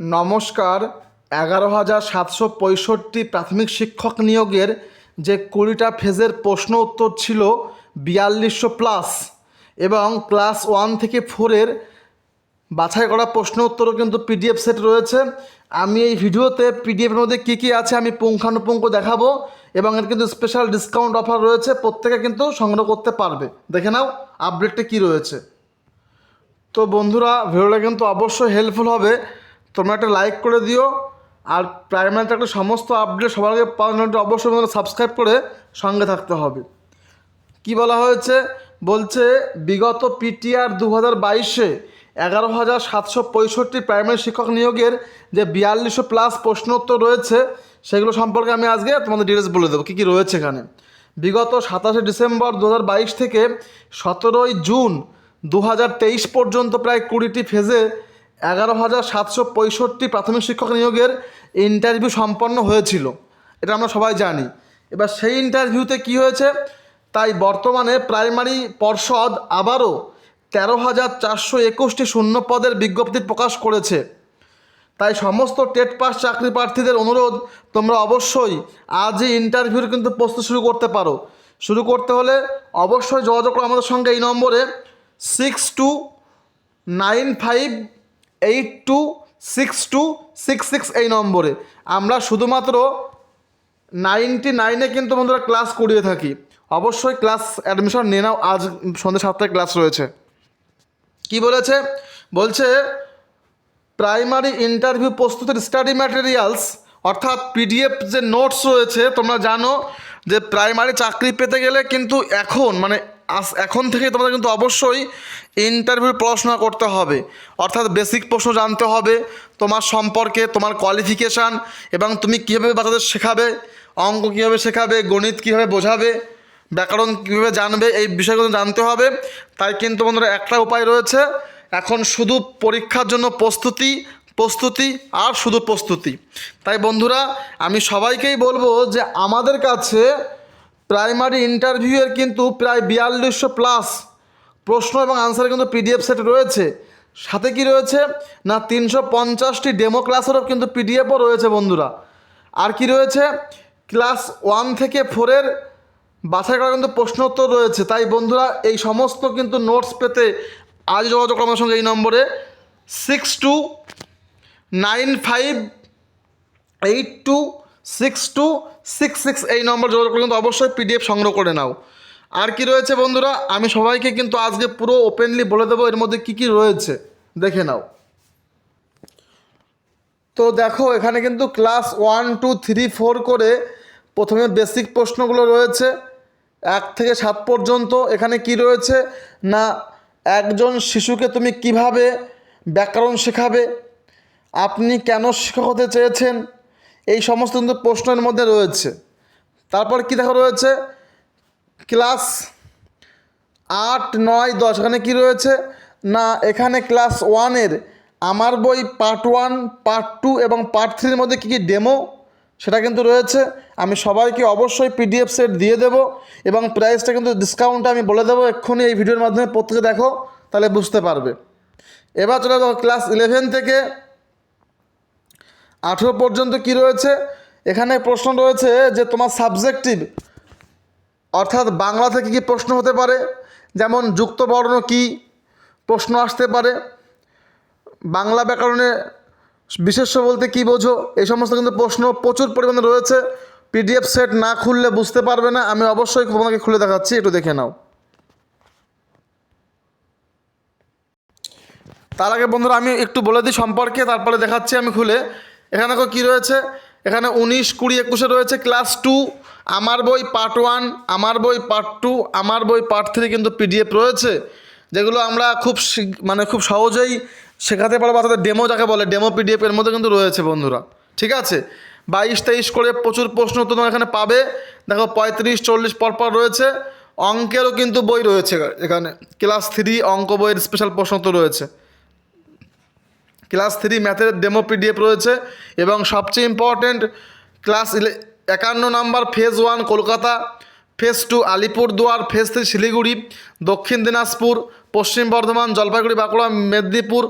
নমস্কার, এগারো হাজার সাতশো পঁয়ষট্টি প্রাথমিক শিক্ষক নিয়োগের যে কুড়িটা ফেজের প্রশ্ন উত্তর ছিল বিয়াল্লিশশো প্লাস এবং ক্লাস ওয়ান থেকে ফোরের বাছাই করা প্রশ্ন উত্তরও কিন্তু পিডিএফ সেট রয়েছে। আমি এই ভিডিওতে পিডিএফের মধ্যে কী কী আছে আমি পুঙ্খানুপুঙ্খ দেখাবো এবং এর কিন্তু স্পেশাল ডিসকাউন্ট অফার রয়েছে, প্রত্যেকে কিন্তু সংগ্রহ করতে পারবে। দেখে নাও আপডেটটা কী রয়েছে। তো বন্ধুরা, ভিডিওটা কিন্তু অবশ্যই হেল্পফুল হবে। তোমরা একটা লাইক করে দিও, আর প্রাইমারিতে একটা সমস্ত আপডেট সবার আগে পাওয়ার জন্য অবশ্যই তোমরা সাবস্ক্রাইব করে সঙ্গে থাকতে হবে। কি বলা হয়েছে? বলছে, বিগত পিটিআর দু হাজার বাইশে এগারো হাজার সাতশো পঁয়ষট্টি প্রাইমারি শিক্ষক নিয়োগের যে বিয়াল্লিশশো প্লাস প্রশ্নোত্তর রয়েছে, সেগুলো সম্পর্কে আমি আজকে তোমাদের ডিটেলস বলে দেবো, কী কী রয়েছে এখানে। বিগত সাতাশে ডিসেম্বর দু হাজার বাইশ থেকে সতেরোই জুন দু হাজার তেইশ পর্যন্ত প্রায় কুড়িটি ফেজে এগারো হাজার সাতশো পঁয়ষট্টি প্রাথমিক শিক্ষক নিয়োগের ইন্টারভিউ সম্পন্ন হয়েছিল। এটা আমরা সবাই জানি। এবার সেই ইন্টারভিউতে কি হয়েছে? তাই বর্তমানে প্রাইমারি পর্ষদ আবারও তেরো হাজার চারশো একুশটি শূন্য পদের বিজ্ঞপ্তি প্রকাশ করেছে। তাই সমস্ত টেট পাস চাকরি প্রার্থীদের অনুরোধ, তোমরা অবশ্যই আজই ইন্টারভিউর কিন্তু প্রস্তুত শুরু করতে পারো। শুরু করতে হলে অবশ্যই যোগাযোগ করো আমাদের সঙ্গে এই নম্বরে six two nine five eight two six two six six এই নম্বরে। আমরা শুধুমাত্র নাইনটি নাইনে কিন্তু বন্ধুরা ক্লাস করিয়ে থাকি। অবশ্যই ক্লাস অ্যাডমিশন নিয়ে নাও, আজ সন্ধ্যে সাতটায় ক্লাস রয়েছে। কি বলেছে? বলছে প্রাইমারি ইন্টারভিউ প্রস্তুতির স্টাডি ম্যাটেরিয়ালস অর্থাৎ পিডিএফ যে নোটস রয়েছে, তোমরা জানো যে প্রাইমারি চাকরি পেতে গেলে কিন্তু এখন মানে আস এখন থেকে তোমাদের কিন্তু অবশ্যই ইন্টারভিউ পড়াশোনা করতে হবে। অর্থাৎ বেসিক প্রশ্ন জানতে হবে তোমার সম্পর্কে, তোমার কোয়ালিফিকেশান এবং তুমি কীভাবে বাচ্চাদের শেখাবে, অঙ্ক কীভাবে শেখাবে, গণিত কীভাবে বোঝাবে, ব্যাকরণ কীভাবে জানবে, এই বিষয়গুলো জানতে হবে। তাই কিন্তু বন্ধুরা, একটা উপায় রয়েছে, এখন শুধু পরীক্ষার জন্য প্রস্তুতি প্রস্তুতি আর শুধু প্রস্তুতি। তাই বন্ধুরা, আমি সবাইকেই বলব যে আমাদের কাছে প্রাইমারি ইন্টারভিউয়ের কিন্তু প্রায় বিয়াল্লিশশো প্লাস প্রশ্ন এবং আনসার কিন্তু পিডিএফ সেট রয়েছে। সাথে কি রয়েছে? না, তিনশো পঞ্চাশটি ডেমো ক্লাসেরও কিন্তু পিডিএফও রয়েছে বন্ধুরা। আর কি রয়েছে? ক্লাস ওয়ান থেকে ফোরের বাছাই করা কিন্তু প্রশ্নোত্তর রয়েছে। তাই বন্ধুরা, এই সমস্ত কিন্তু নোটস পেতে আজ যোগাযোগ আমার সঙ্গে এই নম্বরে six two nine five eight two six two six six এই নম্বর যোগাযোগ করে কিন্তু অবশ্যই পিডিএফ সংগ্রহ করে নাও। আর কি রয়েছে বন্ধুরা? আমি সবাইকে কিন্তু আজকে পুরো ওপেনলি বলে দেবো, এর মধ্যে কী কী রয়েছে, দেখে নাও। তো দেখো, এখানে কিন্তু class one two three four করে প্রথমে বেসিক প্রশ্নগুলো রয়েছে। এক থেকে সাত পর্যন্ত। এখানে কি রয়েছে? না, একজন শিশুকে তুমি কীভাবে ব্যাকরণ শেখাবে? আপনি কেন শিক্ষক হতে চেয়েছেন? এই সমস্ত কিন্তু প্রশ্নের মধ্যে রয়েছে। তারপর কি দেখা রয়েছে? ক্লাস আট, নয়, দশ, এখানে কি রয়েছে? না, এখানে ক্লাস ওয়ানের আমার বই পার্ট ওয়ান, পার্ট টু এবং পার্ট থ্রির মধ্যে কী কী ডেমো সেটা কিন্তু রয়েছে। আমি সবাইকে অবশ্যই পিডিএফ সেট দিয়ে দেবো এবং প্রাইসটা কিন্তু ডিসকাউন্টটা আমি বলে দেবো এক্ষুনি এই ভিডিওর মাধ্যমে প্রত্যেকে দেখো, তাহলে বুঝতে পারবে। এবার চলে যাব ক্লাস ইলেভেন থেকে। আঠেরো পর্যন্ত কি রয়েছে? এখানে প্রশ্ন রয়েছে যে তোমার সাবজেক্টিভ, অর্থাৎ বাংলা থেকে কি প্রশ্ন হতে পারে? যেমন যুক্ত বর্ণ কী? প্রশ্ন আসতে পারে। বাংলা ব্যাকরণে বিশেষ্য বলতে কি বোঝো? এই সমস্ত কিন্তু প্রশ্ন প্রচুর পরিমাণে রয়েছে। পিডিএফ সেট না খুললে বুঝতে পারবে না। আমি অবশ্যই তোমাকে খুলে দেখাচ্ছি, একটু দেখে নাও। তার আগে বন্ধুরা, আমি একটু বলে দিই সম্পর্কে, তারপরে দেখাচ্ছি আমি খুলে। এখানে দেখো কী রয়েছে? এখানে উনিশ, কুড়ি, একুশে রয়েছে ক্লাস টু আমার বই পার্ট ওয়ান আমার বই পার্ট টু আমার বই পার্ট থ্রি কিন্তু পিডিএফ রয়েছে, যেগুলো আমরা খুব মানে খুব সহজেই শেখাতে পারব বাচ্চাদের ডেমো যাকে বলে ডেমো পিডিএফ এর মধ্যে কিন্তু রয়েছে বন্ধুরা, ঠিক আছে? বাইশ, তেইশ করে প্রচুর প্রশ্ন উত্তর তোমরা এখানে পাবে, দেখো পঁয়ত্রিশ, চল্লিশ পরপর রয়েছে, অঙ্কেরও কিন্তু বই রয়েছে এখানে ক্লাস থ্রি অঙ্ক বইয়ের স্পেশাল প্রশ্ন তো রয়েছে। ক্লাস থ্রি ম্যাথের ডেমো পিডিএফ রয়েছে এবং সবচেয়ে ইম্পর্ট্যান্ট ক্লাস একান্ন number phase one Kolkata phase two Alipurduar phase three Siliguri, Dakshin Dinajpur, Paschim Bardhaman, Jalpaiguri, Bankura, Medinipur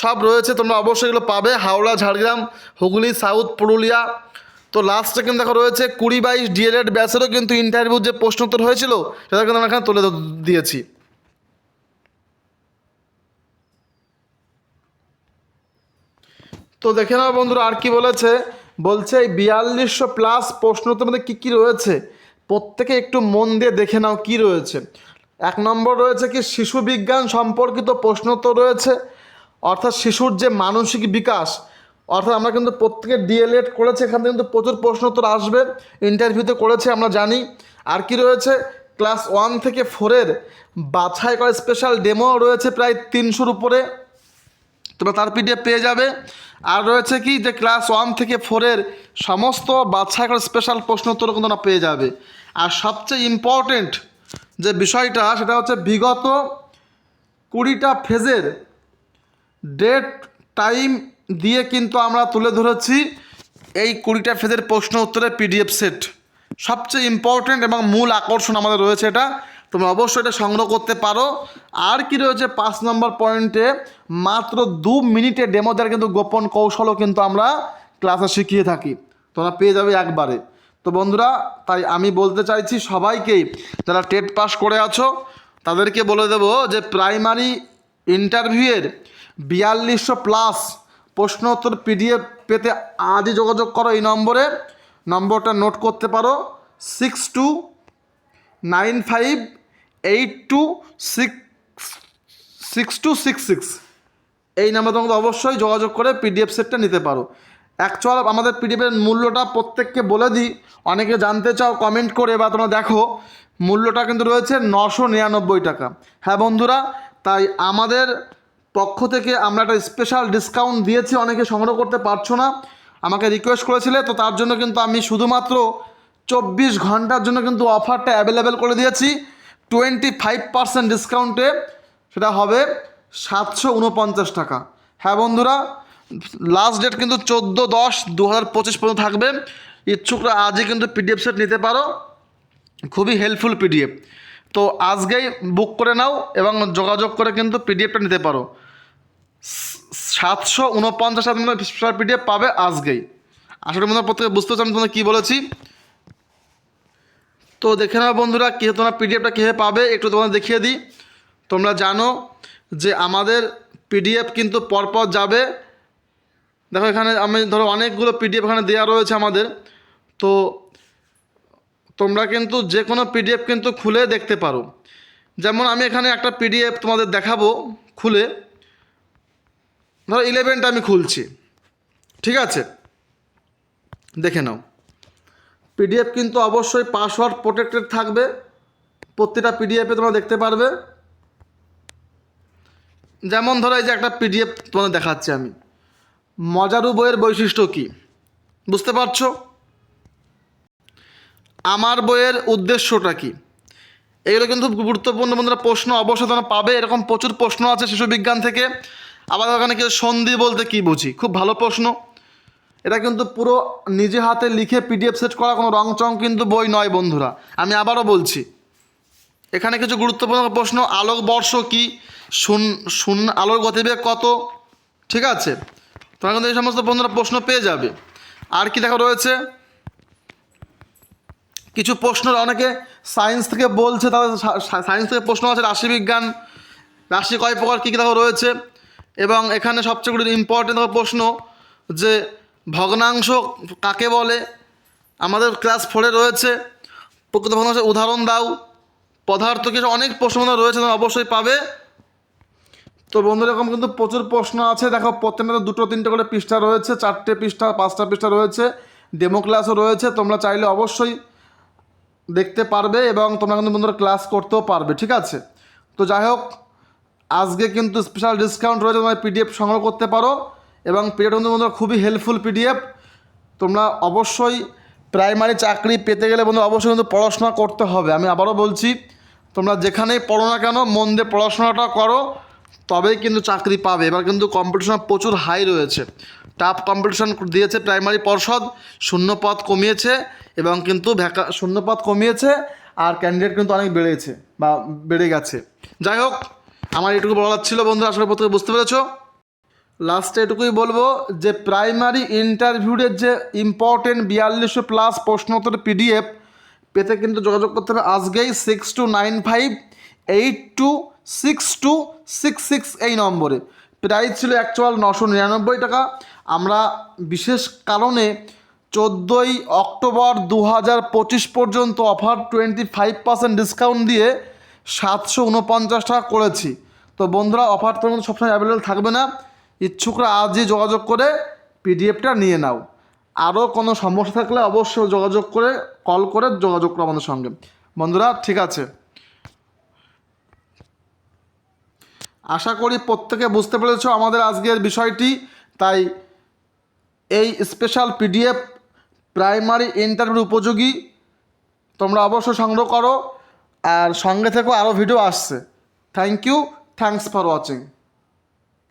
সব রয়েছে। তোমরা অবশ্যই এগুলো পাবে। হাওড়া, ঝাড়গ্রাম, হুগলি সাউথ পুরুলিয়া। তো লাস্টে কিন্তু দেখো রয়েছে কুড়ি বাইশ ডিএলএড ব্যাচেরও কিন্তু ইন্টারভিউ যে প্রশ্নোত্তর হয়েছিল, সেটা কিন্তু আমরা এখানে তুলে দিয়েছি। তো দেখে নাও বন্ধুরা আর কি বলেছে। বলছে, এই বিয়াল্লিশশো প্লাস প্রশ্নোত্তর মধ্যে কী কী রয়েছে? প্রত্যেকে একটু মন দিয়ে দেখে নাও কি রয়েছে। এক নম্বর রয়েছে কি, শিশু বিজ্ঞান সম্পর্কিত প্রশ্নোত্তর রয়েছে। অর্থাৎ শিশুর যে মানসিক বিকাশ, অর্থাৎ আমরা কিন্তু প্রত্যেকে ডিএলএড করেছে, এখান থেকে কিন্তু প্রচুর প্রশ্ন প্রশ্নোত্তর আসবে। ইন্টারভিউতে করেছে, আমরা জানি। আর কি রয়েছে ক্লাস ওয়ান থেকে ফোরের বাছাই করা স্পেশাল ডেমো রয়েছে প্রায় তিনশোর উপরে। তোমরা তার পিডিএফ পেয়ে যাবে। আর রয়েছে কি যে ক্লাস ওয়ান থেকে ফোরের সমস্ত বাচ্চা স্পেশাল প্রশ্ন উত্তর কিন্তু তোমরা পেয়ে যাবে। আর সবচেয়ে ইম্পর্টেন্ট যে বিষয়টা, সেটা হচ্ছে বিগত কুড়িটা ফেজের ডেট টাইম দিয়ে কিন্তু আমরা তুলে ধরেছি এই কুড়িটা ফেজের প্রশ্ন উত্তরের পিডিএফ সেট সবচেয়ে ইম্পর্টেন্ট এবং মূল আকর্ষণ আমাদের রয়েছে এটা। তোমরা অবশ্যই এটা সংগ্রহ করতে পারো। আর কি রয়েছে, পাঁচ নম্বর পয়েন্টে মাত্র দু মিনিটে ডেমো দেওয়ার কিন্তু গোপন কৌশলও কিন্তু আমরা ক্লাসে শিখিয়ে থাকি। তোমরা পেয়ে যাবে একবারে। তো বন্ধুরা, তাই আমি বলতে চাইছি সবাইকেই, যারা টেট পাস করে আছো, তাদেরকে বলে দেবো যে প্রাইমারি ইন্টারভিউয়ের বিয়াল্লিশশো প্লাস প্রশ্ন উত্তর পিডিএফ পেতে আজই যোগাযোগ করো এই নম্বরে। নম্বরটা নোট করতে পারো six two nine five eight two six six two six six এই নাম্বার তোমাকে অবশ্যই যোগাযোগ করে পিডিএফ সেটটা নিতে পারো। অ্যাকচুয়াল আমাদের পিডিএফের মূল্যটা প্রত্যেককে বলে দিই। অনেকে জানতে চাও কমেন্ট করে বা তোমরা দেখো, মূল্যটা কিন্তু রয়েছে নশো নিরানব্বই টাকা। হ্যাঁ বন্ধুরা, তাই আমাদের পক্ষ থেকে আমরা একটা স্পেশাল ডিসকাউন্ট দিয়েছি, অনেকে সংগ্রহ করতে পারছ না। আমাকে রিকোয়েস্ট করেছিলে, তো তার জন্য কিন্তু আমি শুধুমাত্র চব্বিশ ঘণ্টার জন্য কিন্তু অফারটা অ্যাভেলেবেল করে দিয়েছি। টোয়েন্টি ফাইভ পার্সেন্ট ডিসকাউন্টে সেটা হবে সাতশো উনপঞ্চাশ টাকা। হ্যাঁ বন্ধুরা লাস্ট ডেট কিন্তু চোদ্দ দশ দু হাজার পঁচিশ পর্যন্ত থাকবে। ইচ্ছুকরা আজই কিন্তু পিডিএফ সেট নিতে পারো। খুবই হেল্পফুল পিডিএফ তো আজকেই বুক করে নাও এবং যোগাযোগ করে কিন্তু পিডিএফটা নিতে পারো। সাতশো উনপঞ্চাশ হাজার পিডিএফ পাবে আজকেই। আসলে মনে প্রত্যেকে বুঝতে পারছি আমি তোমাদের কী বলেছি। তো দেখে নাও বন্ধুরা, কী তোমরা পিডিএফটা কীভাবে পাবে, একটু তোমাদের দেখিয়ে দিই। তোমরা জানো যে আমাদের পিডিএফ কিন্তু পরপর যাবে। দেখো এখানে আমি ধরো অনেকগুলো পিডিএফ এখানে দেওয়া রয়েছে আমাদের। তো তোমরা কিন্তু যে কোনো পিডিএফ কিন্তু খুলে দেখতে পারো। যেমন আমি এখানে একটা পিডিএফ তোমাদের দেখাবো খুলে। ধরো ইলেভেনটা আমি খুলছি। ঠিক আছে? দেখে নাও। পিডিএফ কিন্তু অবশ্যই পাসওয়ার্ড প্রোটেক্টেড থাকবে। প্রতিটা পিডিএফে তোমরা দেখতে পারবে। যেমন ধরো এই যে একটা পিডিএফ তোমাদের দেখাচ্ছি আমি। মজারু বইয়ের বৈশিষ্ট্য কী? বুঝতে পারছ? আমার বইয়ের উদ্দেশ্যটা কি? এগুলো কিন্তু গুরুত্বপূর্ণ বন্ধুরা প্রশ্ন অবশ্যই তোমরা পাবে। এরকম প্রচুর প্রশ্ন আছে শিশু বিজ্ঞান থেকে। আবার ওখানে কি সন্ধি বলতে কি বুঝি? খুব ভালো প্রশ্ন। এটা কিন্তু পুরো নিজে হাতে লিখে পিডিএফ সেট করা, কোনো রং চং কিন্তু বই নয় বন্ধুরা। আমি আবারও বলছি, এখানে কিছু গুরুত্বপূর্ণ প্রশ্ন, আলোক বর্ষ কি? শূন্য শূন্য আলোর গতিবেগ কত? ঠিক আছে? তোমরা কিন্তু এই সমস্ত বন্ধুরা প্রশ্ন পেয়ে যাবে। আর কি দেখা রয়েছে? কিছু প্রশ্ন অনেকে সায়েন্স থেকে বলছে তাদের সায়েন্স থেকে প্রশ্ন আছে, রাশিবিজ্ঞান, রাশি কয় প্রকার কী কী দেখো রয়েছে? এবং এখানে সবচেয়ে গুলো ইম্পর্টেন্ট প্রশ্ন যে ভগ্নাংশ কাকে বলে? আমাদের ক্লাস ফোরে রয়েছে। প্রকৃত ভগ্নাংশের উদাহরণ দাও। পদার্থ কিছু অনেক প্রশ্ন রয়েছে, তোমরা অবশ্যই পাবে। তো বন্ধু এরকম কিন্তু প্রচুর প্রশ্ন আছে। দেখো প্রত্যেকটা দুটো, তিনটে করে পৃষ্ঠা রয়েছে, চারটে পৃষ্ঠা, পাঁচটা পৃষ্ঠা রয়েছে। ডেমো ক্লাসও রয়েছে, তোমরা চাইলে অবশ্যই দেখতে পারবে এবং তোমরা কিন্তু বন্ধুরা ক্লাস করতেও পারবে, ঠিক আছে? তো যাই হোক, আজকে কিন্তু স্পেশাল ডিসকাউন্ট রয়েছে, তোমরা পিডিএফ সংগ্রহ করতে পারো। এবং পিডিএফ বন্ধুরা, খুবই হেল্পফুল পিডিএফ তোমরা অবশ্যই প্রাইমারি চাকরি পেতে গেলে বন্ধু, অবশ্যই কিন্তু পড়াশোনা করতে হবে। আমি আবারও বলছি, তোমরা যেখানেই পড়ো না কেন, মন দিয়ে পড়াশোনাটা করো, তবেই কিন্তু চাকরি পাবে। এবার কিন্তু কম্পিটিশন প্রচুর হাই রয়েছে। টাফ কম্পিটিশন দিয়েছে প্রাইমারি পর্ষদ, শূন্য পদ কমিয়েছে এবং কিন্তু ভ্যাকা, শূন্য পদ কমিয়েছে আর ক্যান্ডিডেট কিন্তু অনেক বেড়েছে বা বেড়ে গেছে। যাই হোক, আমার এটুকু বলার ছিল বন্ধু আসলে প্রত্যেকে বুঝতে পেরেছ। লাস্টে এটুকুই বলব যে প্রাইমারি ইন্টারভিউয়ের যে ইম্পর্টেন্ট বিয়াল্লিশশো প্লাস প্রশ্নোত্তর পিডিএফ পেতে কিন্তু যোগাযোগ করতে হবে আজকেই six two nine five eight two six two six six এই নম্বরে। প্রাইস ছিল অ্যাকচুয়াল নশো নিরানব্বই টাকা। আমরা বিশেষ কারণে চোদ্দোই অক্টোবর দু হাজার পঁচিশ পর্যন্ত offer twenty five percent discount দিয়ে সাতশো উনপঞ্চাশ টাকা করেছি। তো বন্ধুরা অফার তোমাদের সবসময় অ্যাভেলেবেল থাকবে না। ইচ্ছুকরা আজই যোগাযোগ করে পিডিএফটা নিয়ে নাও। আরও কোনো সমস্যা থাকলে অবশ্যই যোগাযোগ করে, কল করে যোগাযোগ করো আমাদের সঙ্গে। বন্ধুরা, ঠিক আছে। আশা করি প্রত্যেকে বুঝতে পেরেছ আমাদের আজকের বিষয়টি। তাই এই স্পেশাল পিডিএফ প্রাইমারি ইন্টারভিউ উপযোগী। তোমরা অবশ্যই সংগ্রহ করো। আর সঙ্গে থেকেও আরও ভিডিও আসছে। Thank you thanks for watching